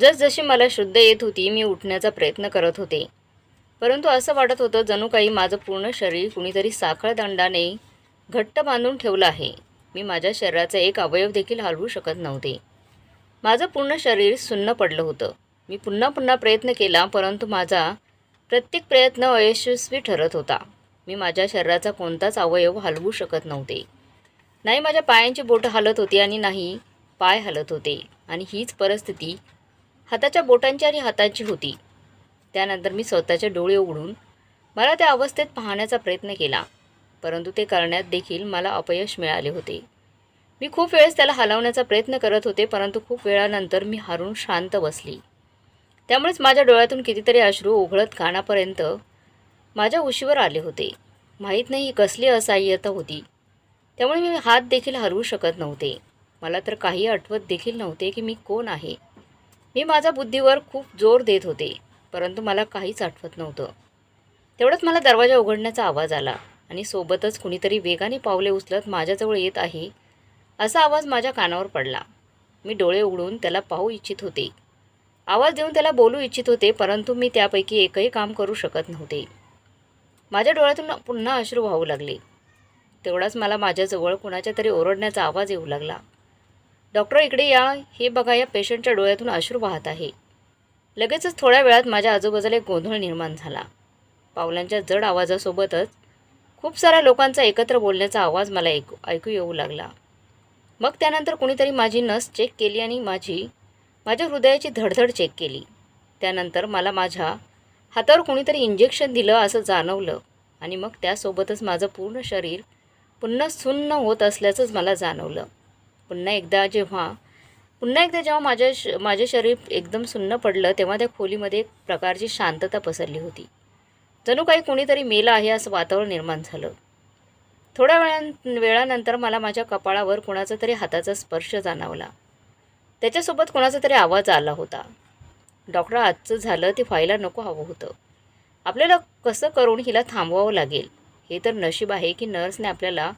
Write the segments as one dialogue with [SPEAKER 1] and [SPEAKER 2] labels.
[SPEAKER 1] जसजशी मला शुद्ध येत होती मी उठण्याचा प्रयत्न करत होते. परंतु असं वाटत होतं जणू काही माझं पूर्ण शरीर कुणीतरी साखळदंडाने घट्ट बांधून ठेवलं आहे. मी माझ्या शरीराचा एक अवयव देखील हलवू शकत नव्हते. माझं पूर्ण शरीर सुन्न पडलं होतं. मी पुन्हा पुन्हा प्रयत्न केला परंतु माझा प्रत्येक प्रयत्न अयशस्वी ठरत होता. मी माझ्या शरीराचा कोणताच अवयव हलवू शकत नव्हते. नाही माझ्या पायांची बोटं हलत होती आणि नाही पाय हलत होते. आणि हीच परिस्थिती हाताच्या बोटांची आणि हातांची होती. त्यानंतर मी स्वतःचे डोळे उघडून मला त्या अवस्थेत पाहण्याचा प्रयत्न केला. परंतु ते करण्यात देखील मला अपयश मिळाले होते. मी खूप वेळेस त्याला हलवण्याचा प्रयत्न करत होते परंतु खूप वेळानंतर मी हारून शांत बसली. त्यामुळेच माझ्या डोळ्यातून कितीतरी अश्रू उघडत कानापर्यंत माझ्या उशीवर आले होते. माहीत नाही ही कसली असहाय्यता होती. त्यामुळे मी हात देखील हरवू शकत नव्हते. मला तर काही आठवत देखील नव्हते की मी कोण आहे. मी माझ्या बुद्धीवर खूप जोर देत होते परंतु मला काहीच आठवत नव्हतं. तेवढंच मला दरवाजा उघडण्याचा आवाज आला आणि सोबतच कुणीतरी वेगाने पावले उचलत माझ्याजवळ येत आहे असा आवाज माझ्या कानावर पडला. मी डोळे उघडून त्याला पाहू इच्छित होते. आवाज देऊन त्याला बोलू इच्छित होते परंतु मी त्यापैकी एकही काम करू शकत नव्हते. माझ्या डोळ्यातून पुन्हा अश्रू वाहू लागले. तेवढाच मला माझ्याजवळ कुणाच्या तरी ओरडण्याचा आवाज येऊ लागला. डॉक्टर इकडे या हे बघा या पेशंटच्या डोळ्यातून अश्रू वाहत आहे. लगेचच थोड्या वेळात माझ्या आजूबाजूला एक गोंधळ निर्माण झाला. पावलांच्या जड आवाजासोबतच खूप साऱ्या लोकांचा एकत्र बोलण्याचा आवाज मला ऐकू ऐकू येऊ लागला. मग त्यानंतर कुणीतरी माझी नस चेक केली आणि माझी माझ्या हृदयाची धडधड चेक केली. त्यानंतर मला माझ्या हातावर कुणीतरी इंजेक्शन दिलं असं जाणवलं आणि मग त्यासोबतच माझं पूर्ण शरीर पुन्हा सुन्न होत असल्याचंच मला जाणवलं. पुन्हा एकदा जेव्हा पुन्हा एकदा जेव्हा माझ्या श माझे शरीर एकदम सुन्न पडलं तेव्हा त्या खोलीमध्ये एक प्रकारची शांतता पसरली होती. जणू काही कुणीतरी मेला आहे असं वातावरण निर्माण झालं. थोड्या वेळा वेळानंतर मला माझ्या कपाळावर कुणाचा तरी हाताचा स्पर्श जाणवला. त्याच्यासोबत कुणाचा तरी आवाज आला होता. डॉक्टर आजचं झालं ते व्हायला नको हवं होतं. आपल्याला कसं करून हिला थांबवावं लागेल? हे तर नशीब आहे की नर्सने आपल्याला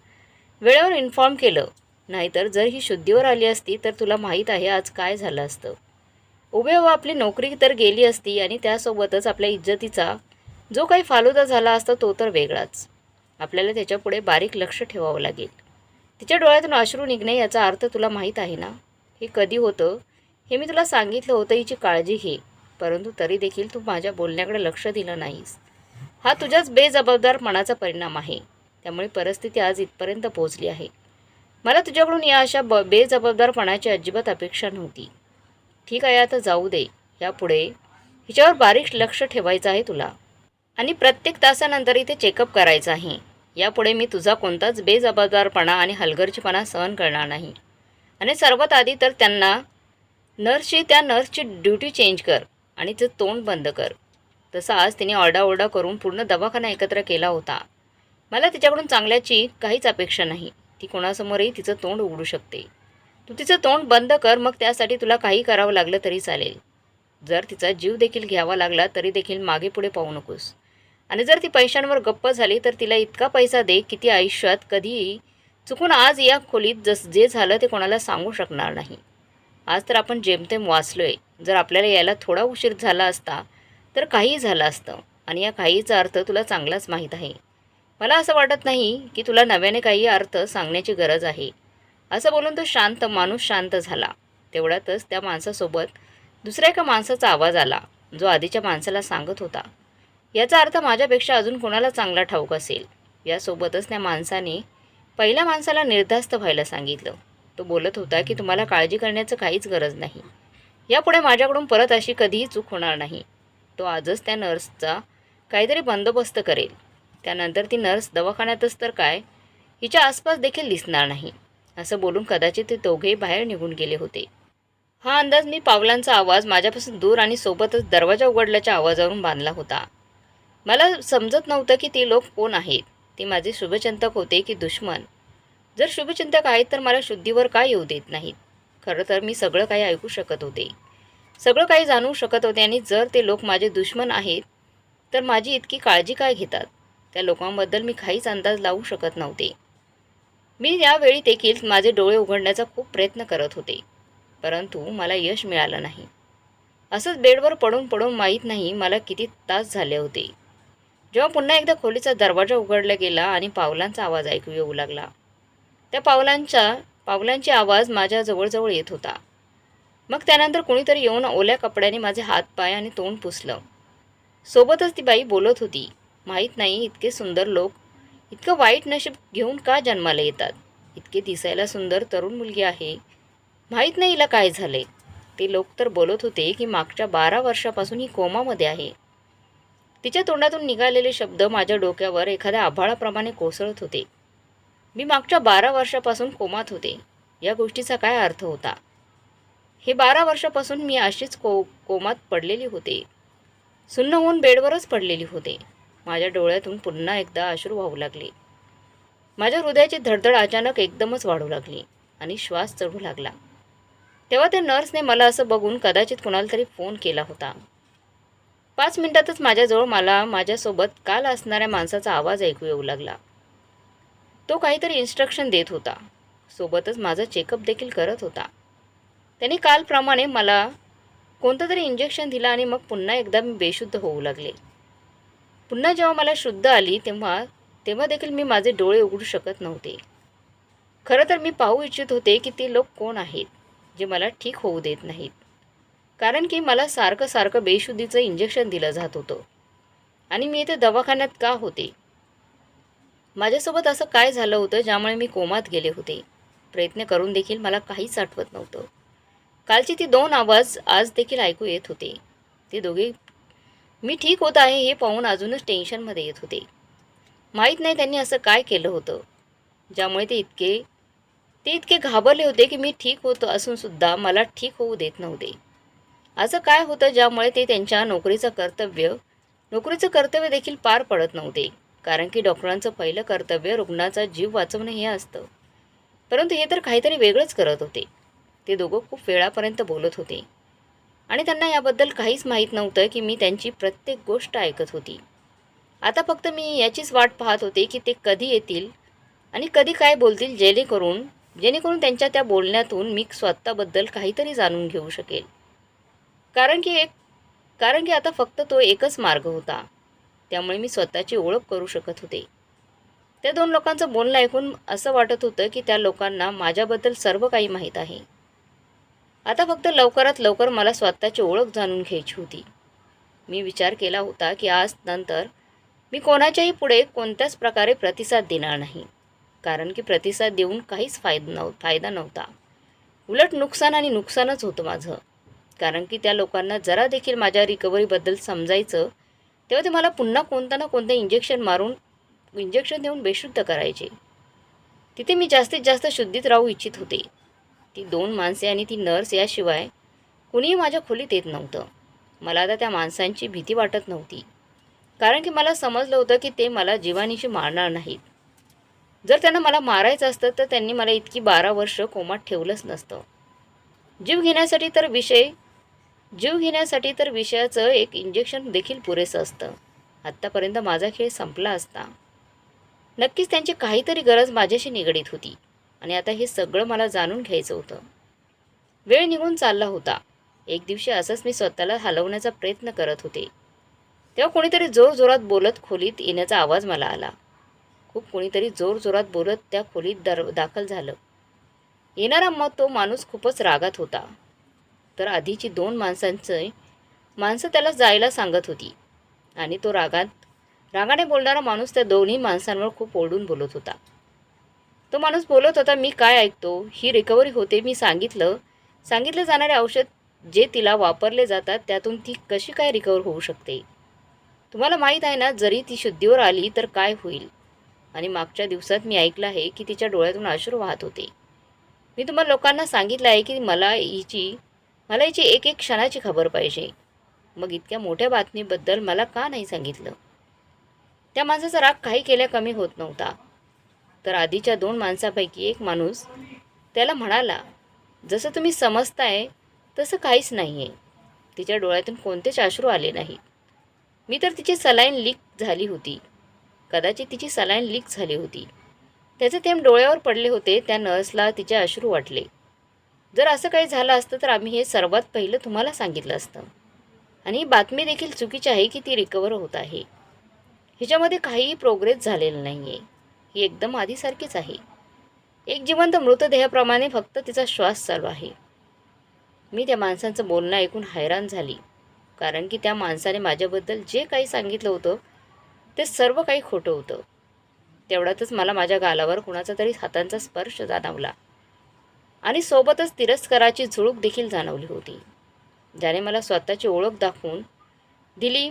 [SPEAKER 1] वेळेवर इन्फॉर्म केलं. नाहीतर जर ही शुद्धीवर आली असती तर तुला माहीत आहे आज काय झालं असतं. उभे व आपली नोकरी तर गेली असती आणि त्यासोबतच आपल्या इज्जतीचा जो काही फालुदा झाला असता तो तर वेगळाच. आपल्याला त्याच्यापुढे बारीक लक्ष ठेवावं लागेल. तिच्या डोळ्यातून अश्रू निघणे याचा अर्थ तुला माहीत आहे ना? हे कधी होतं? हे मी तुला सांगितलं होतं हिची काळजी घे. परंतु तरी देखील तू माझ्या बोलण्याकडे लक्ष दिलं नाहीस. हा तुझ्याच बेजबाबदारपणाचा परिणाम आहे. त्यामुळे परिस्थिती आज इथपर्यंत पोहोचली आहे. मला तुझ्याकडून या अशा ब बेजबाबदारपणाची अजिबात अपेक्षा नव्हती. ठीक आहे आता जाऊ दे. यापुढे हिच्यावर बारीक लक्ष ठेवायचं आहे तुला. आणि प्रत्येक तासानंतर इथे चेकअप करायचं आहे. यापुढे मी तुझा कोणताच बेजबाबदारपणा आणि हलगर्जीपणा सहन करणार नाही. आणि सर्वात आधी तर त्यांना नर्सची त्या नर्सची ड्युटी चेंज कर आणि तिचं तोंड बंद कर. तसं आज तिने ऑरडाओरडा करून पूर्ण दवाखाना एकत्र केला होता. मला तिच्याकडून चांगल्याची काहीच अपेक्षा नाही. ती कोणासमोरही तिचं तोंड उघडू शकते. तू तिचं तोंड बंद कर मग त्यासाठी तुला काही करावं लागलं तरी चालेल. जर तिचा जीव देखील घ्यावा लागला तरी देखील मागे पुढे पाहू नकोस. आणि जर ती पैशांवर गप्प झाली तर तिला इतका पैसा दे की ती आयुष्यात कधीही चुकून आज या खोलीत जस जे झालं ते कोणाला सांगू शकणार नाही. आज तर आपण जेमतेम वाचलोय जर आपल्याला यायला थोडा उशीर झाला असता तर काही झालं असतं. आणि या काहीचा अर्थ तुला चांगलाच माहीत आहे. मला असं वाटत नाही की तुला नव्याने काही अर्थ सांगण्याची गरज आहे. असं बोलून तो शांत माणूस शांत झाला. तेवढ्यातच त्या माणसासोबत दुसऱ्या एका माणसाचा आवाज आला जो आधीच्या माणसाला सांगत होता. याचा अर्थ माझ्यापेक्षा अजून कोणाला चांगला ठाऊक असेल? यासोबतच त्या माणसाने पहिल्या माणसाला निर्धास्त व्हायला सांगितलं. तो बोलत होता की तुम्हाला काळजी करण्याचं काहीच गरज नाही. यापुढे माझ्याकडून परत अशी कधीही चूक होणार नाही. तो आजच त्या नर्सचा काहीतरी बंदोबस्त करेल. त्यानंतर ती नर्स दवाखान्यातच तर काय हिच्या आसपास देखील दिसणार नाही असं बोलून कदाचित ते दोघेही बाहेर निघून गेले होते. हा अंदाज मी पावलांचा आवाज माझ्यापासून दूर आणि सोबतच दरवाजा उघडल्याच्या आवाजावरून बांधला होता. मला समजत नव्हतं की ते लोक कोण आहेत ते माझे शुभचिंतक होते की दुश्मन. जर शुभचिंतक आहेत तर मला शुद्धीवर काय येऊ देत नाहीत. खरं तर मी सगळं काही ऐकू शकत होते. सगळं काही जाणू शकत होते आणि जर ते लोक माझे दुश्मन आहेत तर माझी इतकी काळजी काय घेतात? त्या लोकांबद्दल मी काहीच अंदाज लावू शकत नव्हते. मी यावेळी देखील माझे डोळे उघडण्याचा खूप प्रयत्न करत होते परंतु मला यश मिळालं नाही. असंच बेडवर पडून पडून माहीत नाही मला किती तास झाले होते. जेव्हा पुन्हा एकदा खोलीचा दरवाजा उघडला गेला आणि पावलांचा आवाज ऐकू येऊ लागला. त्या पावलांच्या पावलांचे आवाज माझ्या जवळजवळ येत होता. मग त्यानंतर कोणीतरी येऊन ओल्या कपड्याने माझे हात पाय आणि तोंड पुसलं. सोबतच ती बाई बोलत होती माहीत नाही इतके सुंदर लोक इतकं वाईट नशीब घेऊन का जन्माला येतात? इतके दिसायला सुंदर तरुण मुलगी आहे. माहीत नाही हिला काय झाले ते लोक तर बोलत होते की मागच्या बारा वर्षापासून ही कोमामध्ये आहे. तिच्या तोंडातून निघालेले शब्द माझ्या डोक्यावर एखाद्या आभाळाप्रमाणे कोसळत होते. मी मागच्या बारा वर्षापासून कोमात होते. या गोष्टीचा काय अर्थ होता? हे बारा वर्षापासून मी अशीच को कोमात पडलेली होते. सुन्न होऊन बेडवरच पडलेली होते. माझ्या डोळ्यातून पुन्हा एकदा अश्रू वाहू लागले. माझ्या हृदयाची धडधड अचानक एकदमच वाढू लागली आणि श्वास चढू लागला. तेव्हा त्या नर्सने मला असं बघून कदाचित कुणाला तरी फोन केला होता. पाच मिनिटातच माझ्याजवळ मला माझ्यासोबत काल असणाऱ्या माणसाचा आवाज ऐकू येऊ लागला. तो काहीतरी इन्स्ट्रक्शन देत होता. सोबतच माझा चेकअप देखील करत होता. त्याने कालप्रमाणे मला कोणतं तरी इंजेक्शन दिलं आणि मग पुन्हा एकदा मी बेशुद्ध होऊ लागले. पुन्हा जेव्हा मला शुद्ध आली तेव्हा तेव्हा देखील मी माझे डोळे उघडू शकत नव्हते. खरं तर मी पाहू इच्छित होते की ते लोक कोण आहेत जे मला ठीक होऊ देत नाहीत. कारण की मला सारखं सारखं बेशुद्धीचं इंजेक्शन दिलं जात होतं. आणि मी इथे दवाखान्यात का होते? माझ्यासोबत असं काय झालं होतं ज्यामुळे मी कोमात गेले होते? प्रयत्न करून देखील मला काहीच आठवत नव्हतं. कालची ती दोन आवाज आज देखील ऐकू येत होते. ते दोघे मी ठीक होत आहे हे पाहून अजूनच टेन्शनमध्ये येत होते. माहीत नाही त्यांनी असं काय केलं होतं. ज्यामुळे ते इतके ते इतके घाबरले होते की मी ठीक होतो असूनसुद्धा मला ठीक होऊ देत नव्हते. असं काय होतं ज्यामुळे ते त्यांच्या नोकरीचं कर्तव्य नोकरीचं कर्तव्य देखील पार पडत नव्हते. कारण की डॉक्टरांचं पहिलं कर्तव्य रुग्णाचा जीव वाचवणं हे असतं. परंतु हे तर काहीतरी वेगळंच करत होते. ते दोघं खूप वेळापर्यंत बोलत होते. आणि त्यांना याबद्दल काहीच माहीत नव्हतं की मी त्यांची प्रत्येक गोष्ट ऐकत होती. आता फक्त मी याचीच वाट पाहत होते की ते कधी येतील आणि कधी काय बोलतील जेणेकरून जेणेकरून त्यांच्या त्या बोलण्यातून मी स्वतःबद्दल काहीतरी जाणून घेऊ शकेल. कारण की एक कारण की आता फक्त तो एकच मार्ग होता. त्यामुळे मी स्वतःची ओळख करू शकत होते. त्या दोन लोकांचं बोलणं ऐकून असं वाटत होतं की त्या लोकांना माझ्याबद्दल सर्व काही माहीत आहे. आता फक्त लवकरात लवकर मला स्वतःची ओळख जाणून घ्यायची होती. मी विचार केला होता की आज नंतर मी कोणाच्याही पुढे कोणत्याच प्रकारे प्रतिसाद देणार नाही. कारण की प्रतिसाद देऊन काहीच फायदा नव फायदा नव्हता. उलट नुकसान आणि नुकसानच होतं माझं. कारण की त्या लोकांना जरा देखील माझ्या रिकव्हरीबद्दल समजायचं तेव्हा ते मला पुन्हा कोणता ना कोणतं इंजेक्शन मारून इंजेक्शन देऊन बेशुद्ध करायचे. तिथे मी जास्तीत जास्त शुद्धीत राहू इच्छित होते. ती दोन माणसे आणि ती नर्स याशिवाय कुणीही माझ्या खोलीत येत नव्हतं. मला आता त्या माणसांची भीती वाटत नव्हती. कारण की मला समजलं होतं की ते मला जीवानीशी मारणार नाहीत. जर त्यांना मला मारायचं असतं तर त्यांनी मला इतकी बारा वर्ष कोमात ठेवलंच नसतं. जीव घेण्यासाठी तर विषय जीव घेण्यासाठी तर विषयाचं एक इंजेक्शन देखील पुरेसं असतं. आत्तापर्यंत माझा खेळ संपला असता. नक्कीच त्यांची काहीतरी गरज माझ्याशी निगडीत होती. आणि आता हे सगळं मला जाणून घ्यायचं होतं. वेळ निघून चालला होता. एक दिवशी असंच मी स्वतःला हलवण्याचा प्रयत्न करत होते. तेव्हा कोणीतरी जोरजोरात बोलत खोलीत येण्याचा आवाज मला आला. खूप कोणीतरी जोरजोरात बोलत त्या खोलीत दर दाखल झालं. येणारा मग तो माणूस खूपच रागात होता. तर आधीची दोन माणसांचं माणसं त्याला जायला सांगत होती. आणि तो रागात रागाने बोलणारा माणूस त्या दोन्ही माणसांवर खूप ओरडून बोलत होता. तो माणूस बोलत होता मी काय ऐकतो? ही रिकव्हरी होते मी सांगितलं. सांगितलं जाणारे औषध जे तिला वापरले जातात त्यातून ती कशी काय रिकवर होऊ शकते? तुम्हाला माहीत आहे ना जरी ती शुद्धीवर आली तर काय होईल? आणि मागच्या दिवसात मी ऐकलं आहे की तिच्या डोळ्यातून अश्रू वाहत होते. मी तुम्हाला लोकांना सांगितलं आहे की मला हिची मला हिची एक एक क्षणाची खबर पाहिजे. मग इतक्या मोठ्या बातमीबद्दल मला का नाही सांगितलं? त्या माणसाचा राग काही केल्या कमी होत नव्हता. तर आधीच्या दोन माणसापैकी एक माणूस त्याला म्हणाला जसं तुम्ही समजताय तसं काहीच नाही आहे तिच्या डोळ्यातून कोणतेच अश्रू आले नाहीत. मी तर तिची सलाईन लीक झाली होती. कदाचित तिची सलाईन लीक झाली होती. त्याचे थेंब डोळ्यावर पडले होते त्या नर्सला तिचे अश्रू वाटले. जर असं काही झालं असतं तर आम्ही हे सर्वात पहिलं तुम्हाला सांगितलं असतं. आणि ही बातमी देखील चुकीची आहे की ती रिकवर होत आहे. हिच्यामध्ये काहीही प्रोग्रेस झालेला नाही आहे ही एकदम आधीसारखीच आहे. एक जिवंत मृतदेहाप्रमाणे फक्त तिचा श्वास चालू आहे. मी त्या माणसांचं बोलणं ऐकून हैराण झाली. कारण की त्या माणसाने माझ्याबद्दल जे काही सांगितलं होतं ते सर्व काही खोटं होतं. तेवढ्यातच मला माझ्या गालावर कुणाचा तरी हातांचा स्पर्श जाणवला. आणि सोबतच तिरस्काराची झुळूक देखील जाणवली होती. ज्याने मला स्वतःची ओळख दाखवून दिली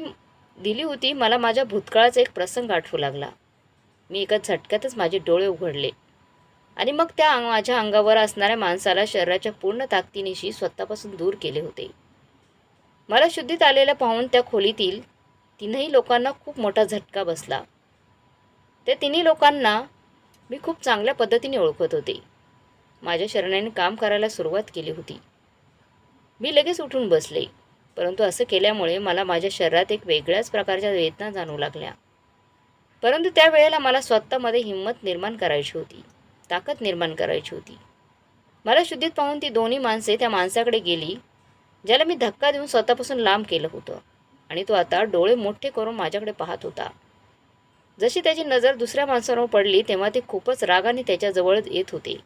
[SPEAKER 1] दिली होती मला माझ्या भूतकाळाचा एक प्रसंग आठवू लागला. मी एका झटक्यातच माझे डोळे उघडले. आणि मग त्या माझ्या अंगावर असणाऱ्या माणसाला शरीराच्या पूर्ण ताकदीनिशी स्वतःपासून दूर केले होते. मला शुद्धीत आलेल्या पाहून त्या खोलीतील तीनही लोकांना खूप मोठा झटका बसला. त्या तिन्ही लोकांना मी खूप चांगल्या पद्धतीने ओळखत होते. माझ्या शरणाने काम करायला सुरुवात केली होती. मी लगेच उठून बसले परंतु असं केल्यामुळे मला माझ्या शरीरात एक वेगळ्याच प्रकारच्या वेदना जाणवू लागल्या. परंतु त्यावेळेला मला स्वतःमध्ये हिंमत निर्माण करायची होती. ताकद निर्माण करायची होती. मला शुद्धीत पाहून ती दोन्ही माणसे त्या माणसाकडे गेली ज्याला मी धक्का देऊन स्वतःपासून लांब केलं होतं आणि तो आता डोळे मोठे करून माझ्याकडे पाहत होता. जशी त्याची नजर दुसऱ्या माणसावर पडली तेव्हा ते खूपच रागाने त्याच्याजवळ येत होते.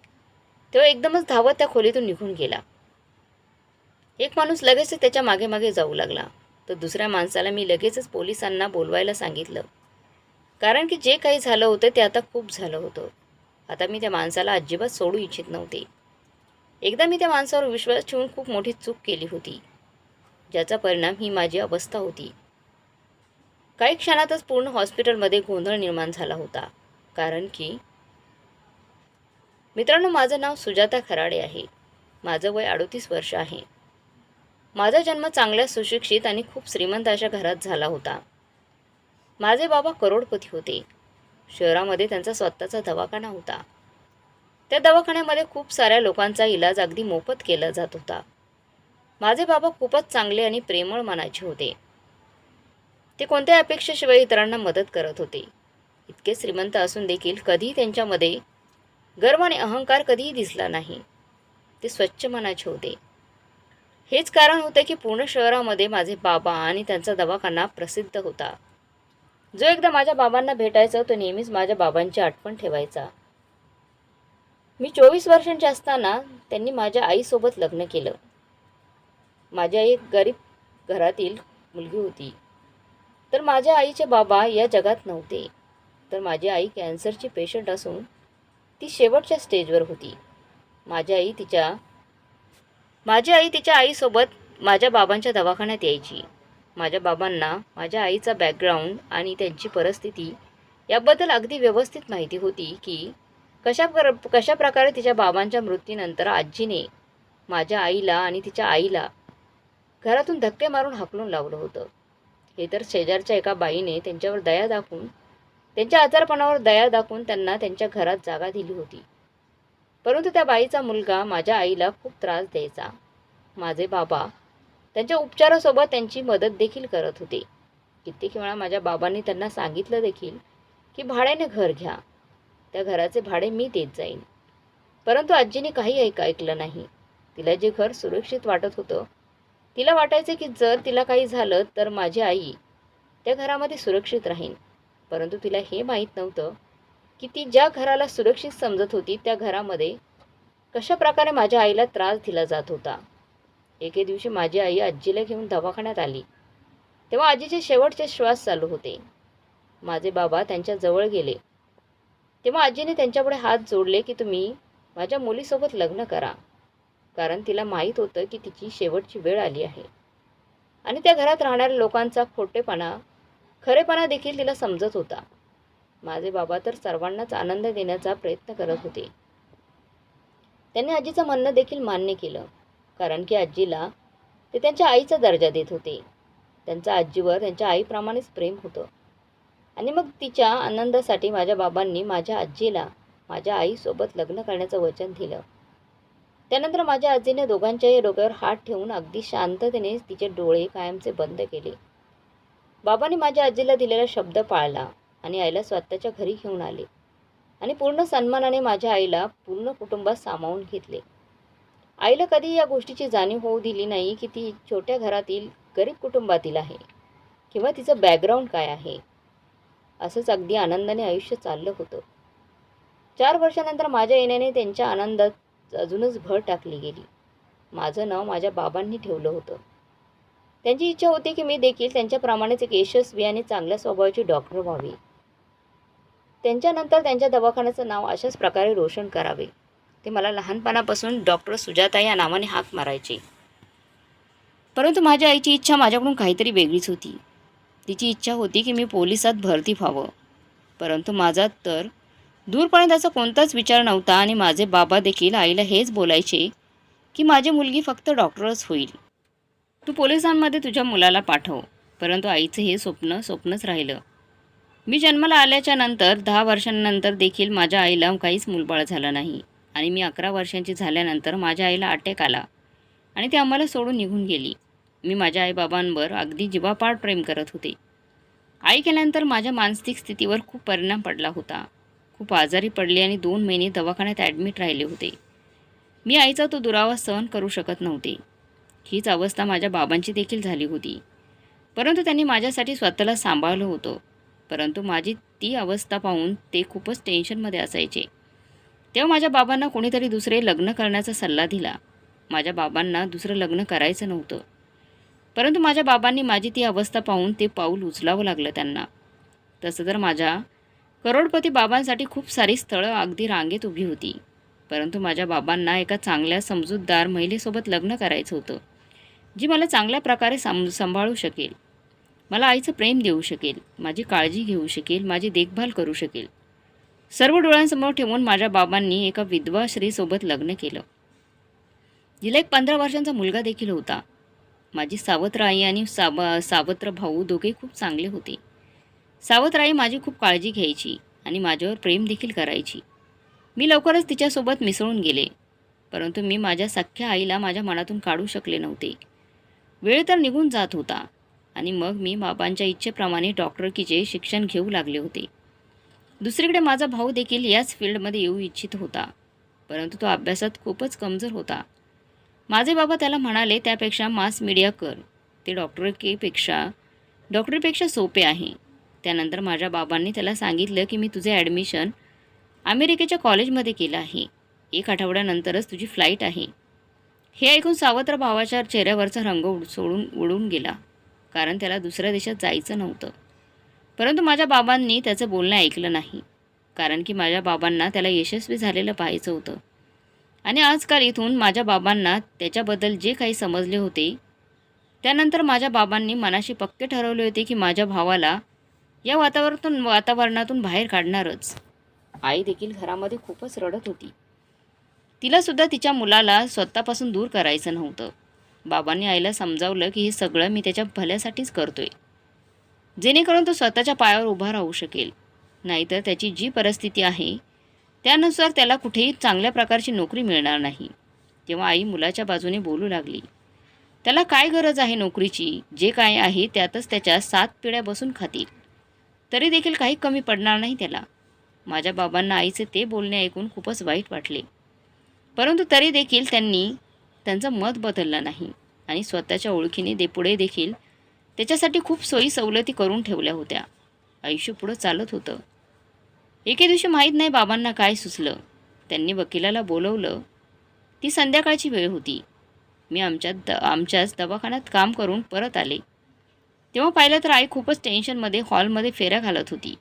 [SPEAKER 1] तेव्हा एकदमच धावत त्या खोलीतून निघून गेला. एक माणूस लगेच त्याच्यामागे मागे जाऊ लागला. तर दुसऱ्या माणसाला मी लगेचच पोलिसांना बोलवायला सांगितलं. कारण की जे काही झालं होतं ते आता खूप झालं होतं. आता मी त्या माणसाला अजिबात सोडू इच्छित नव्हते. एकदा मी त्या माणसावर विश्वास ठेवून खूप मोठी चूक केली होती. ज्याचा परिणाम ही माझी अवस्था होती. काही क्षणातच पूर्ण हॉस्पिटलमध्ये गोंधळ निर्माण झाला होता. कारण की मित्रांनो माझं नाव सुजाता खराडे आहे. माझं वय अडोतीस वर्ष आहे. माझा जन्म चांगल्या सुशिक्षित आणि खूप श्रीमंत अशा घरात झाला होता. माझे बाबा करोडपती होते. शहरामध्ये त्यांचा स्वतःचा दवाखाना होता. त्या दवाखान्यामध्ये खूप साऱ्या लोकांचा इलाज अगदी मोफत केला जात होता. माझे बाबा खूपच चांगले आणि प्रेमळ मनाचे होते. ते कोणत्या अपेक्षेशिवाय इतरांना मदत करत होते. इतके श्रीमंत असून देखील कधीही त्यांच्यामध्ये गर्व आणि अहंकार कधीही दिसला नाही. ते स्वच्छ मनाचे होते. हेच कारण होते की पूर्ण शहरामध्ये माझे बाबा आणि त्यांचा दवाखाना प्रसिद्ध होता. जो एकदा माझ्या बाबांना भेटायचा तो नेहमीच माझ्या बाबांची आठवण ठेवायचा. मी चोवीस वर्षांचे असताना त्यांनी माझ्या आईसोबत लग्न केलं. माझी आई एक गरीब घरातील मुलगी होती. तर माझ्या आईचे बाबा या जगात नव्हते. तर माझी आई कॅन्सरची पेशंट असून ती शेवटच्या स्टेजवर होती. माझी आई तिच्या माझी आई तिच्या आईसोबत माझ्या बाबांच्या दवाखान्यात यायची. माझ्या बाबांना माझ्या आईचा बॅकग्राऊंड आणि त्यांची परिस्थिती याबद्दल अगदी व्यवस्थित माहिती होती की कशा प्र कशा प्रकारे तिच्या बाबांच्या मृत्यूनंतर आजीने माझ्या आईला आणि तिच्या आईला घरातून धक्के मारून हाकलून लावलं होतं. हे तर शेजारच्या एका बाईने त्यांच्यावर दया दाखवून त्यांच्या आजारपणावर दया दाखवून त्यांना त्यांच्या घरात जागा दिली होती. परंतु त्या बाईचा मुलगा माझ्या आईला खूप त्रास द्यायचा. माझे बाबा त्यांच्या उपचारासोबत त्यांची मदत देखील करत होते. कित्येक वेळा माझ्या बाबांनी त्यांना सांगितलं देखील की भाड्याने घर घ्या. त्या घराचे भाडे मी देत जाईन. परंतु आजीने काही ऐक ऐकलं नाही. तिला जे घर सुरक्षित वाटत होतं तिला वाटायचे की जर तिला काही झालं तर माझी आई त्या घरामध्ये सुरक्षित राहीन. परंतु तिला हे माहीत नव्हतं की ती ज्या घराला सुरक्षित समजत होती त्या घरामध्ये कशा प्रकारे माझ्या आईला त्रास दिला जात होता. एके दिवशी माझी आई आजीला घेऊन दवाखान्यात आली. तेव्हा आजीचे शेवटचे श्वास चालू होते. माझे बाबा त्यांच्याजवळ गेले. तेव्हा आजीने त्यांच्यापुढे हात जोडले की तुम्ही माझ्या मुलीसोबत लग्न करा. कारण तिला माहीत होतं की तिची शेवटची वेळ आली आहे. आणि त्या घरात राहणाऱ्या लोकांचा खोटेपणा खरेपणा देखील तिला समजत होता. माझे बाबा तर सर्वांनाच आनंद देण्याचा प्रयत्न करत होते. त्यांनी आजीचं म्हणणं देखील मान्य केलं. कारण की आजीला ते त्यांच्या आईचा दर्जा देत होते. त्यांचा आजीवर त्यांच्या आईप्रमाणेच प्रेम होतं. आणि मग तिच्या आनंदासाठी माझ्या बाबांनी माझ्या आजीला माझ्या आईसोबत लग्न करण्याचं वचन दिलं. त्यानंतर माझ्या आजीने दोघांच्याही डोक्यावर हात ठेवून अगदी शांततेने तिचे डोळे कायमचे बंद केले. बाबांनी माझ्या आजीला दिलेला शब्द पाळला आणि आईला स्वतःच्या घरी घेऊन आले. आणि पूर्ण सन्मानाने माझ्या आईला पूर्ण कुटुंबात सामावून घेतले. आईला कधी या गोष्टीची जाणीव होऊ दिली नाही की ती छोट्या घरातील गरीब कुटुंबातील आहे किंवा तिचं बॅकग्राऊंड काय आहे? असंच अगदी आनंदाने आयुष्य चाललं होतं. चार वर्षानंतर माझ्या येण्याने त्यांच्या आनंदात अजूनच भर टाकली गेली. माझं नाव माझ्या बाबांनी ठेवलं होतं. त्यांची इच्छा होती की मी देखील त्यांच्याप्रमाणेच एक यशस्वी आणि चांगल्या स्वभावाची डॉक्टर व्हावी. त्यांच्यानंतर त्यांच्या दवाखान्याचं नाव अशाच प्रकारे रोशन करावे. ते मला लहानपणापासून डॉक्टर सुजाता या नावाने हाक मारायचे. परंतु माझ्या आईची इच्छा माझ्याकडून काहीतरी वेगळीच होती. तिची इच्छा होती की मी पोलिसात भरती व्हावं. परंतु माझा तर दूरपर्यंत असा कोणताच विचार नव्हता आणि माझे बाबा देखील आईला हेच बोलायचे की माझी मुलगी फक्त डॉक्टरच होईल. तू पोलिसांमध्ये तुझ्या मुलाला पाठव. परंतु आईचं हे स्वप्न स्वप्नच राहिलं. मी जन्माला आल्याच्यानंतर दहा वर्षांनंतर देखील माझ्या आईला काहीच मुलबाळ झालं नाही. आणि मी अकरा वर्षांची झाल्यानंतर माझ्या आईला अटॅक आला आणि ती आम्हाला सोडून निघून गेली. मी माझ्या आईबाबांवर अगदी जीवापाड प्रेम करत होते. आई गेल्यानंतर माझ्या मानसिक स्थितीवर खूप परिणाम पडला होता. खूप आजारी पडले आणि दोन महिने दवाखान्यात ॲडमिट राहिले होते. मी आईचा तो दुरावा सहन करू शकत नव्हते. हीच अवस्था माझ्या बाबांची देखील झाली होती. परंतु त्यांनी माझ्यासाठी स्वतःला सांभाळलं होतं. परंतु माझी ती अवस्था पाहून ते खूपच टेन्शनमध्ये असायचे. तेव्हा माझ्या बाबांना कोणीतरी दुसरे लग्न करण्याचा सल्ला दिला. माझ्या बाबांना दुसरं लग्न करायचं नव्हतं. परंतु माझ्या बाबांनी माझी ती अवस्था पाहून ते पाऊल उचलावं लागलं त्यांना. तसं तर माझ्या करोडपती बाबांसाठी खूप सारी स्थळं अगदी रांगेत उभी होती. परंतु माझ्या बाबांना एका चांगल्या समजूतदार महिलेसोबत लग्न करायचं होतं जी मला चांगल्या प्रकारे सम सांभाळू शकेल. मला आईचं प्रेम देऊ शकेल माझी काळजी घेऊ शकेल माझी देखभाल करू शकेल. सर्व डोळ्यांसमोर ठेवून माझ्या बाबांनी एका विधवा स्त्रीसोबत लग्न केलं. जिला एक पंधरा वर्षांचा मुलगा देखील होता. माझी सावत्र आई आणि साव सावत्र भाऊ दोघे खूप चांगले होते. सावत्र आई माझी खूप काळजी घ्यायची आणि माझ्यावर प्रेम देखील करायची. मी लवकरच तिच्यासोबत मिसळून गेले परंतु मी माझ्या सख्ख्या आईला माझ्या मनातून काढू शकले नव्हते. वेळ तर निघून जात होता आणि मग मी बाबांच्या इच्छेप्रमाणे डॉक्टरकीचे शिक्षण घेऊ लागले होते. दुसरीकडे माझा भाऊ देखील याच फील्डमध्ये येऊ इच्छित होता परंतु तो अभ्यासात खूपच कमजोर होता. माझे बाबा त्याला म्हणाले त्यापेक्षा मास मीडिया कर. ते डॉक्टरकीपेक्षा डॉक्टरीपेक्षा सोपे आहे. त्यानंतर माझ्या बाबांनी त्याला सांगितलं की मी तुझे ॲडमिशन अमेरिकेच्या कॉलेजमध्ये केलं आहे. एक आठवड्यानंतरच तुझी फ्लाईट आहे. हे ऐकून सावत्र भावाच्या चेहऱ्यावरचा रंग उड सोडून उडून गेला कारण त्याला दुसऱ्या देशात जायचं नव्हतं. परंतु माझ्या बाबांनी त्याचं बोलणं ऐकलं नाही. कारण की माझ्या बाबांना त्याला यशस्वी झालेलं पाहायचं होतं. आणि आजकाल इथून माझ्या बाबांना त्याच्याबद्दल जे काही समजले होते त्यानंतर माझ्या बाबांनी मनाशी पक्के ठरवले होते की माझ्या भावाला या वातावरणातून वातावरणातून बाहेर काढणारच. आई देखील घरामध्ये खूपच रडत होती. तिलासुद्धा तिच्या मुलाला स्वतःपासून दूर करायचं नव्हतं. बाबांनी आईला समजावलं की हे सगळं मी त्याच्या भल्यासाठीच करतोय. जेणेकरून तो स्वतःच्या पायावर उभा राहू शकेल. नाहीतर त्याची जी परिस्थिती आहे त्यानुसार त्याला कुठेही चांगल्या प्रकारची नोकरी मिळणार नाही. तेव्हा आई मुलाच्या बाजूने बोलू लागली. त्याला काय गरज आहे नोकरीची? जे काय आहे त्यातच त्याच्या सात पिढ्या बसून खातील. तरी देखील काही कमी पडणार नाही त्याला. माझ्या बाबांना आईचे ते बोलणे ऐकून खूपच वाईट वाटले. परंतु तरी देखील त्यांनी त्यांचं मत बदललं नाही. आणि स्वतःच्या ओळखीने दे पुढे देखील त्याच्यासाठी खूप सोयी सवलती करून ठेवल्या होत्या. आयुष्य पुढं चालत होतं. एके दिवशी माहीत नाही बाबांना काय सुचलं. त्यांनी वकिलाला बोलवलं ती संध्याकाळची वेळ होती. मी आमच्या द आमच्याच दवाखान्यात काम करून परत आले. तेव्हा पाहिलं तर आई खूपच टेन्शनमध्ये हॉलमध्ये फेऱ्या घालत होती.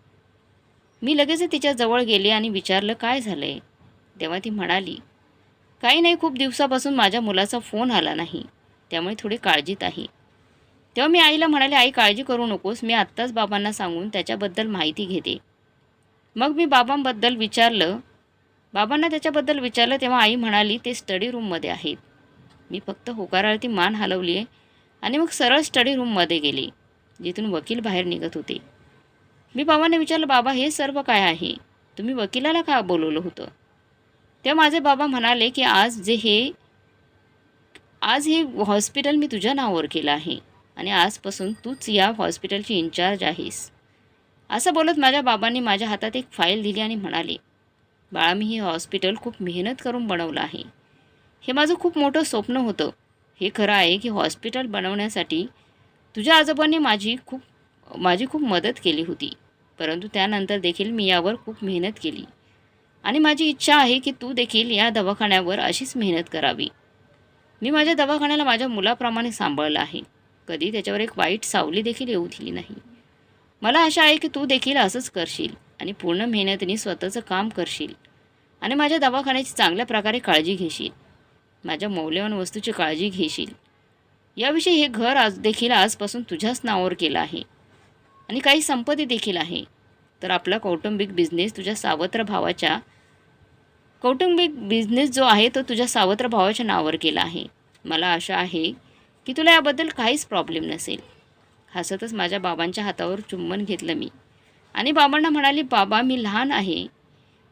[SPEAKER 1] मी लगेच तिच्याजवळ गेले आणि विचारलं काय झालं आहे तेव्हा ती म्हणाली काही नाही खूप दिवसापासून माझ्या मुलाचा फोन आला नाही. त्यामुळे थोडी काळजीत आहे. तेव्हा मी आईला म्हणाले आई काळजी करू नकोस. मी आत्ताच बाबांना सांगून त्याच्याबद्दल माहिती घेते. मग मी बाबांबद्दल विचारलं. बाबांना त्याच्याबद्दल विचारलं तेव्हा आई म्हणाली ते स्टडी रूममध्ये आहेत. मी फक्त होकारार्थी मान हलवली आहे आणि मग सरळ स्टडी रूममध्ये गेले जिथून वकील बाहेर निघत होते. मी बाबांना विचारलं बाबा हे सर्व काय आहे? तुम्ही वकिलाला का बोलवलं होतं? तेव्हा माझे बाबा म्हणाले की आज जे हे आज हे हॉस्पिटल मी तुझ्या नावावर केलं आहे. आणि आजपासून तूच या हॉस्पिटलची इन्चार्ज आहेस. असं बोलत माझ्या बाबांनी माझ्या हातात एक फाईल दिली आणि म्हणाले बाळा मी हे हॉस्पिटल खूप मेहनत करून बनवलं आहे. हे माझं खूप मोठं स्वप्न होतं. हे खरं आहे की हॉस्पिटल बनवण्यासाठी तुझ्या आजोबांनी माझी खूप माझी खूप मदत केली होती. परंतु त्यानंतर देखील मी यावर खूप मेहनत केली. आणि माझी इच्छा आहे की तू देखील या दवाखान्यावर अशीच मेहनत करावी. मी माझ्या दवाखान्याला माझ्या मुलाप्रमाणे सांभाळलं आहे. कधी त्याच्यावर एक वाईट सावली देखील येऊ दिली नाही. मला आशा आहे की तू देखील असंच करशील आणि पूर्ण मेहनतीने स्वतःचं काम करशील आणि माझ्या दवाखान्याची चांगल्या प्रकारे काळजी घेशील. माझ्या मौल्यवान वस्तूची काळजी घेशील. याविषयी हे घर आज देखील आजपासून तुझ्याच नावावर केलं आहे. आणि काही संपत्ती देखील आहे. तर आपला कौटुंबिक बिझनेस तुझ्या सावत्र भावाच्या कौटुंबिक बिझनेस जो आहे तो तुझ्या सावत्र भावाच्या नावावर केला आहे. मला आशा आहे की तुला याबद्दल काहीच प्रॉब्लेम नसेल. हसतच माझ्या बाबांच्या हातावर चुंबन घेतलं मी. आणि बाबांना म्हणाले बाबा मी लहान आहे.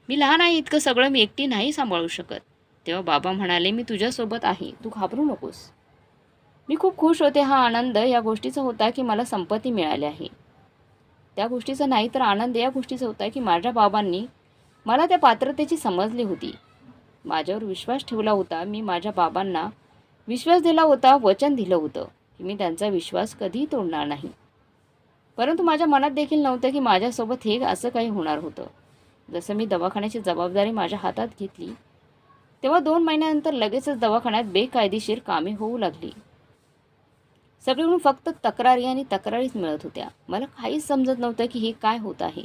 [SPEAKER 1] मी लहान आहे इतकं सगळं मी एकटी नाही सांभाळू शकत. तेव्हा बाबा म्हणाले मी तुझ्यासोबत आहे. तू घाबरू नकोस. मी खूप खुश होते. हा आनंद या गोष्टीचा होता की मला संपत्ती मिळाली आहे. त्या गोष्टीचा नाही तर आनंद या गोष्टीचा होता की माझ्या बाबांनी मला त्या पात्रतेची समजली होती. माझ्यावर विश्वास ठेवला होता. मी माझ्या बाबांना विश्वास दिला होता वचन दिलं होतं. की मी त्यांचा विश्वास कधीही तोडणार नाही. परंतु माझ्या मनात देखील नव्हतं की माझ्यासोबत हे असं काही होणार होतं. जसं मी दवाखान्याची जबाबदारी माझ्या हातात घेतली तेव्हा दोन महिन्यानंतर लगेचच दवाखान्यात बेकायदेशीर कामे होऊ लागली. सगळीकडून फक्त तक्रारी आणि तक्रारीच मिळत होत्या. मला काहीच समजत नव्हतं की हे काय होत आहे.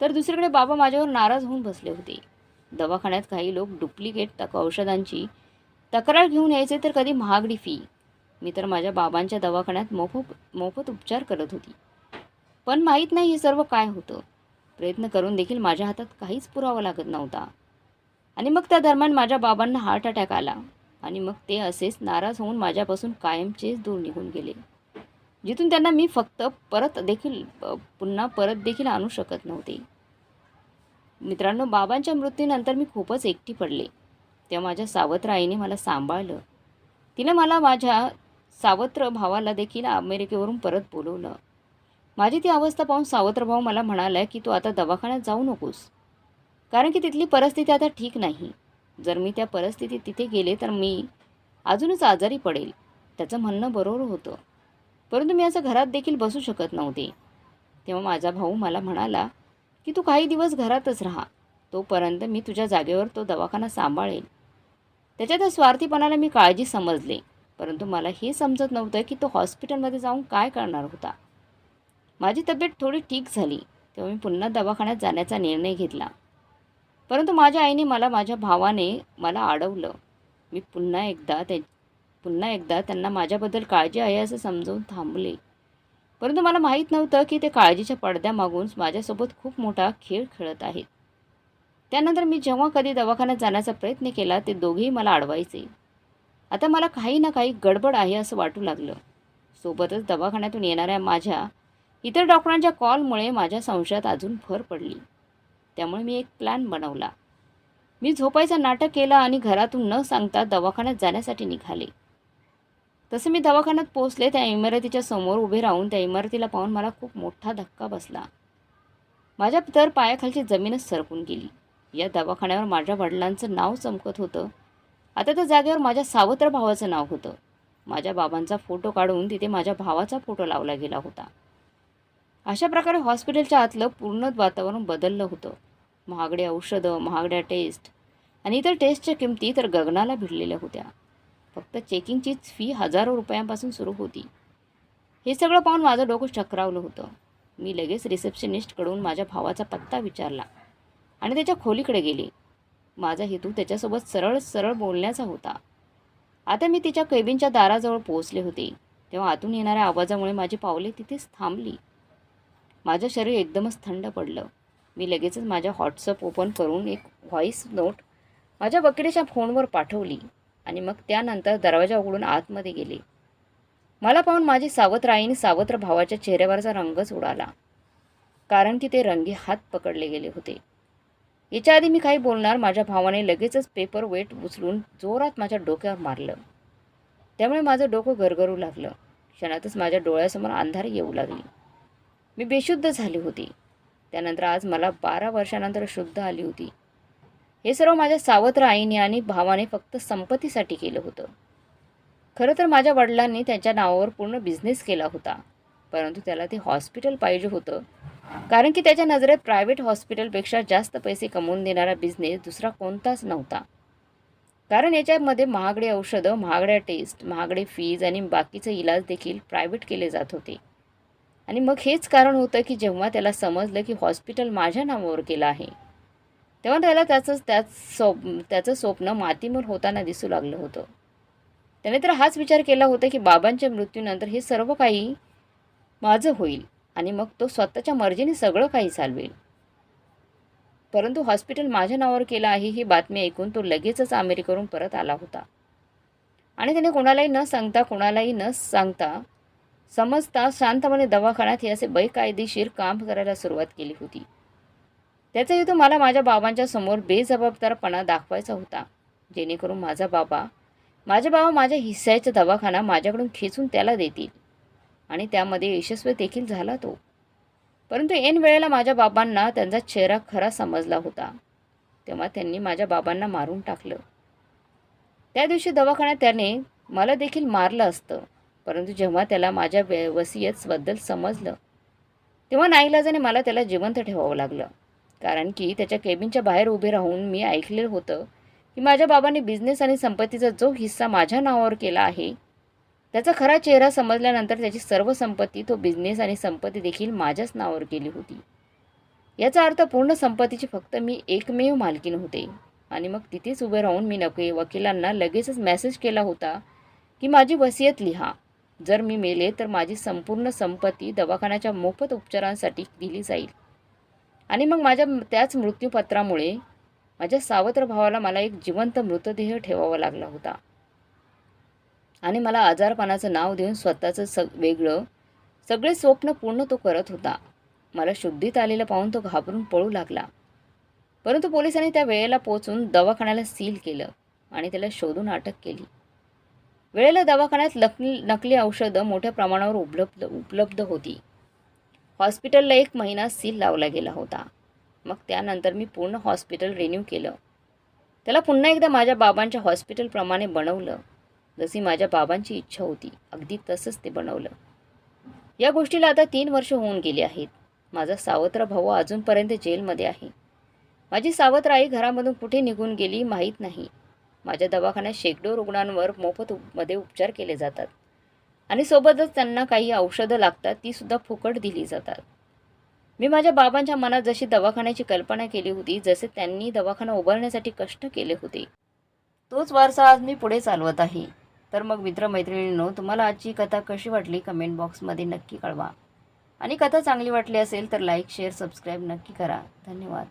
[SPEAKER 1] तर दुसरीकडे बाबा माझ्यावर नाराज होऊन बसले होते. दवाखान्यात काही लोक डुप्लिकेट तक औषधांची तक्रार घेऊन यायचे तर कधी महागडी फी मी तर माझ्या बाबांच्या दवाखान्यात मोफत मोफत उपचार करत होती. पण माहीत नाही हे सर्व काय होतं. प्रयत्न करून देखील माझ्या हातात काहीच पुरावा लागत नव्हता. आणि मग त्या दरम्यान माझ्या बाबांना हार्ट अटॅक आला. आणि मग ते असेच नाराज होऊन माझ्यापासून कायमचेच दूर निघून गेले. जिथून त्यांना मी फक्त परत देखील पुन्हा परत देखील आणू शकत नव्हते. मित्रांनो बाबांच्या मृत्यूनंतर मी खूपच एकटी पडले. तेव्हा माझ्या सावत्र आईने मला सांभाळलं. तिने मला माझ्या सावत्र भावाला देखील अमेरिकेवरून परत बोलवलं. माझी ती अवस्था पाहून सावत्र भाऊ मला म्हणाला की तू आता दवाखान्यात जाऊ नकोस. कारण की तिथली परिस्थिती आता ठीक नाही. जर मी त्या परिस्थितीत तिथे गेले तर मी अजूनच आजारी पडेल. त्याचं म्हणणं बरोबर होतं. परंतु मी असं घरात देखील बसू शकत नव्हते. तेव्हा माझा भाऊ मला म्हणाला की तू काही दिवस घरातच राहा. तोपर्यंत मी तुझ्या जागेवर तो दवाखाना सांभाळेल. त्याच्या त्या स्वार्थीपणाला मी काळजी समजले. परंतु मला हे समजत नव्हतं की तो हॉस्पिटलमध्ये जाऊन काय करणार होता. माझी तब्येत थोडी ठीक झाली तेव्हा मी पुन्हा दवाखान्यात जाण्याचा निर्णय घेतला. परंतु माझ्या आईने मला माझ्या भावाने मला अडवलं. मी पुन्हा एकदा त्या पुन्हा एकदा त्यांना माझ्याबद्दल काळजी आहे असं समजावून थांबले. परंतु मला माहीत नव्हतं की ते काळजीच्या पडद्यामागून माझ्यासोबत खूप मोठा खेळ खेळत आहेत. त्यानंतर मी जेव्हा कधी दवाखान्यात जाण्याचा प्रयत्न केला ते दोघेही मला अडवायचे. आता मला काही ना काही गडबड आहे असं वाटू लागलं. सोबतच दवाखान्यातून येणाऱ्या माझ्या इतर डॉक्टरांच्या कॉलमुळे माझ्या संशयात अजून भर पडली. त्यामुळे मी एक प्लॅन बनवला. मी झोपायचं नाटक केलं आणि घरातून न सांगता दवाखान्यात जाण्यासाठी निघाले. तसं मी दवाखान्यात पोचले त्या इमारतीच्या समोर उभे राहून त्या इमारतीला पाहून मला खूप मोठा धक्का बसला. माझ्या तर पायाखालची जमीनच सरकून गेली. या दवाखान्यावर माझ्या वडिलांचं नाव चमकत होतं. आता त्या जागेवर माझ्या सावत्र भावाचं नाव होतं. माझ्या बाबांचा फोटो काढून तिथे माझ्या भावाचा फोटो लावला गेला होता. अशा प्रकारे हॉस्पिटलच्या आतलं पूर्ण वातावरण बदललं होतं. महागडे औषधं महागड्या टेस्ट आणि इतर टेस्टच्या किमती तर गगनाला भिडलेल्या होत्या. फक्त चेकिंगचीच फी हजारो रुपयांपासून सुरू होती. हे सगळं पाहून माझं डोकं चक्रावलं होतं. मी लगेच रिसेप्शनिस्टकडून माझ्या भावाचा पत्ता विचारला. आणि त्याच्या खोलीकडे गेले. माझा हेतू त्याच्यासोबत सरळ सरळ बोलण्याचा होता. आता मी तिच्या कैबीनच्या दाराजवळ पोहोचले होते. तेव्हा आतून येणाऱ्या आवाजामुळे माझी पावले तिथेच थांबली. माझं शरीर एकदमच थंड पडलं. मी लगेचच माझ्या व्हॉट्सअप ओपन करून एक व्हॉईस नोट माझ्या बकरीच्या फोनवर पाठवली आणि मग त्यानंतर दरवाजा उघडून आतमध्ये गेले. मला पाहून माझी सावत्र आईने सावत्र भावाच्या चेहऱ्यावरचा रंगच उडाला. कारण की ते रंगी हात पकडले गेले होते. याच्या आधी मी काही बोलणार. माझ्या भावाने लगेचच पेपर वेट उचलून जोरात माझ्या डोक्यावर मारलं. त्यामुळे माझं डोकं गरगरू लागलं. क्षणातच माझ्या डोळ्यासमोर अंधार येऊ लागली. मी बेशुद्ध झाली होती. त्यानंतर आज मला बारा वर्षानंतर शुद्ध आली होती. हे सर्व माझ्या सावत्र आईने आणि भावाने फक्त संपत्तीसाठी केलं होतं. खरं तर माझ्या वडिलांनी त्यांच्या नावावर पूर्ण बिझनेस केला होता. परंतु त्याला ते हॉस्पिटल पाहिजे होतं. कारण की त्याच्या नजरेत प्रायव्हेट हॉस्पिटलपेक्षा जास्त पैसे कमवून देणारा बिझनेस दुसरा कोणताच नव्हता. कारण याच्यामध्ये महागडे औषधं महागड्या टेस्ट महागडे फीज आणि बाकीचे इलाज देखील प्रायव्हेट केले जात होते. आणि मग हेच कारण होतं की जेव्हा त्याला समजलं की हॉस्पिटल माझ्या नावावर केलं आहे तेव्हा त्याला त्याचं त्याच स्वप त्याचं स्वप्न मातीमोर होताना दिसू लागलं होतं. त्याने तर हाच विचार केला होता की बाबांच्या मृत्यूनंतर हे सर्व काही माझं होईल. आणि मग तो स्वतःच्या मर्जीने सगळं काही चालवेल. परंतु हॉस्पिटल माझ्या नावावर केलं आहे ही बातमी ऐकून तो लगेचच अमेरिकेवरून परत आला होता. आणि त्याने कोणालाही न सांगता कोणालाही न सांगता समजता शांतपणे दवाखान्यात हे असे बेकायदेशीर काम करायला सुरुवात केली होती. त्याचा हेतू मला माझ्या बाबांच्या समोर बेजबाबदारपणा दाखवायचा होता. जेणेकरून माझा बाबा माझे बाबा माझ्या हिस्स्याचा दवाखाना माझ्याकडून खेचून त्याला देतील. आणि त्यामध्ये यशस्वी देखील झाला तो. परंतु ऐन वेळेला माझ्या बाबांना त्यांचा चेहरा खरा समजला होता. तेव्हा त्यांनी माझ्या बाबांना मारून टाकलं. त्या दिवशी दवाखान्यात त्याने मला देखील मारलं असतं. परंतु जेव्हा त्याला माझ्या वे वसियतबद्दल समजलं तेव्हा नाईलाजाने मला त्याला जिवंत ठेवावं लागलं. कारण की त्याच्या केबिनच्या बाहेर उभे राहून मी ऐकलेलं होतं की माझ्या बाबांनी बिझनेस आणि संपत्तीचा जो हिस्सा माझ्या नावावर केला आहे त्याचा खरा चेहरा समजल्यानंतर त्याची सर्व संपत्ती तो बिझनेस आणि संपत्ती देखील माझ्याच नावावर केली होती. याचा अर्थ पूर्ण संपत्तीची फक्त मी एकमेव मालकीन होते. आणि मग तिथेच उभे राहून मी नके वकिलांना लगेचच मेसेज केला होता की माझी वसियत लिहा. जर मी मेले तर माझी संपूर्ण संपत्ती दवाखान्याच्या मोफत उपचारांसाठी दिली जाईल. आणि मग माझ्या त्याच मृत्यूपत्रामुळे माझ्या सावत्र भावाला मला एक जिवंत मृतदेह ठेवावा लागला होता. आणि मला आजारपणाचं नाव देऊन स्वतःचं सग वेगळं सगळे स्वप्न पूर्ण तो करत होता. मला शुद्धीत आलेलं पाहून तो घाबरून पळू लागला. परंतु पोलिसांनी त्या वेळेला पोचून दवाखान्याला सील केलं आणि त्याला शोधून अटक केली. वेळेला दवाखान्यात नकली नकली औषधं मोठ्या प्रमाणावर उपलब्ध उपलब्ध होती. हॉस्पिटलला एक महिना सील लावला गेला होता. मग त्यानंतर मी पूर्ण हॉस्पिटल रिन्यू केलं. त्याला पुन्हा एकदा माझ्या बाबांच्या हॉस्पिटलप्रमाणे बनवलं. जशी माझ्या बाबांची इच्छा होती. अगदी तसंच ते बनवलं. या गोष्टीला आता तीन वर्ष होऊन गेली आहेत. माझा सावत्र भाऊ अजूनपर्यंत जेलमध्ये आहे. माझी सावत्र आई घरामधून कुठे निघून गेली माहीत नाही. माझ्या दवाखान्यात शेकडो रुग्णांवर मोफत मध्ये उपचार केले जातात. आणि सोबतच त्यांना काही औषधं लागतात तीसुद्धा फुकट दिली जातात. मी माझ्या बाबांच्या मनात जशी दवाखान्याची कल्पना केली होती जसे त्यांनी दवाखाना उभारण्यासाठी कष्ट केले होते. तोच वारसा आज मी पुढे चालवत आहे. तर मग मित्रमैत्रिणींनो तुम्हाला आजची कथा कशी वाटली? कमेंट बॉक्समध्ये नक्की कळवा. आणि कथा चांगली वाटली असेल तर लाईक शेअर सबस्क्राईब नक्की करा. धन्यवाद.